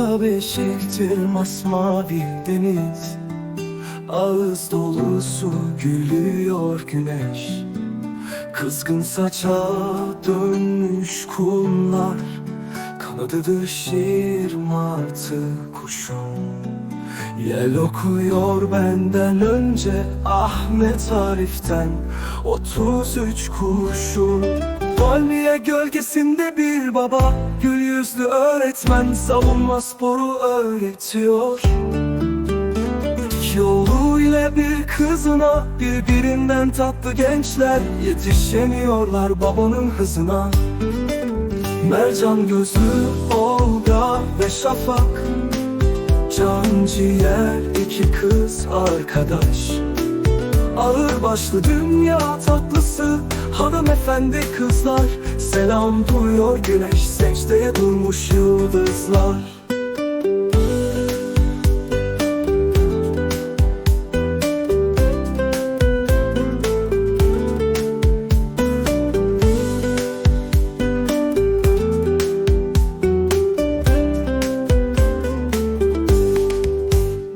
beşiktir masmavi deniz. Ağız dolusu gülüyor güneş. Kızgın saça dönmüş kumlar. Kanadıdır şiir martı kuşum. Yel okuyor benden önce Ahmet Arif'ten. 33 kurşun Palmiye gölgesinde bir baba Gül yüzlü öğretmen Savunma sporu öğretiyor. İki oğluyla bir kızına Birbirinden tatlı gençler Yetişemiyorlar babanın hızına. Mercan gözlü Olga ve Şafak Can ciğer iki kız arkadaş Ağır başlı dünya tatlısı. Hanımefendi kızlar Selam duyuyor. Güneş Secdeye durmuş yıldızlar.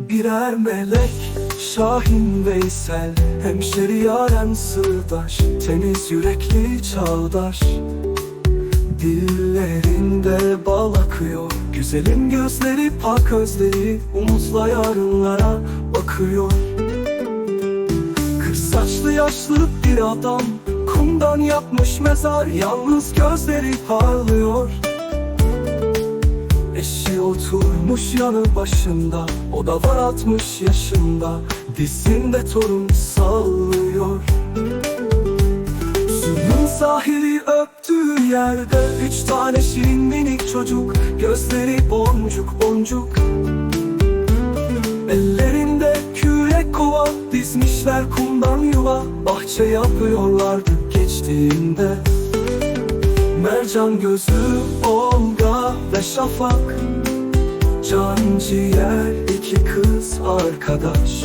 Birer melek Şahin Veysel Hemşeri yaren sırdaş Temiz yürekli çağdaş. Dillerinde bal akıyor Güzelim gözleri pak özleri Umutla yarınlara bakıyor. Kır saçlı yaşlı bir adam Kumdan yapmış mezar Yalnız gözleri parlıyor. Eşi oturmuş yanı başında O da var 60 yaşında Dizinde torun sallıyor. Suyun sahili öptüğü yerde Üç tane şirin minik çocuk Gözleri boncuk boncuk. Ellerinde kürek kova Dizmişler kumdan yuva Bahçe yapıyorlardı geçtiğinde. Mercan gözü Olga ve Şafak Can ciğer iki kız arkadaş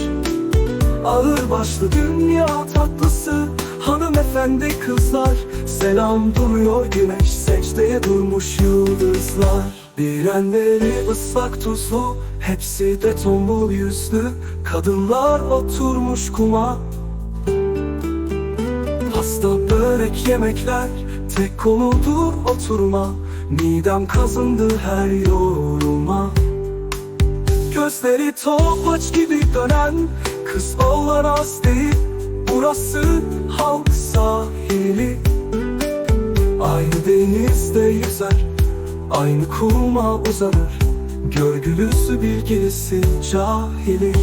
Ağır başlı dünya tatlısı. Hanımefendi kızlar Selam duruyor. Güneş Secdeye durmuş yıldızlar. Birenleri ıslak tuzlu Hepsi de tombul yüzlü. Kadınlar oturmuş kuma. Pasta börek yemekler Tek konudur oturma. Midem kazındı her yoruma. Gözleri topaç gibi dönen Kız oğlan az değil Burası halk sahili. Aynı denizde yüzer Aynı kuma uzanır. Görgülüsü bilgisi cahili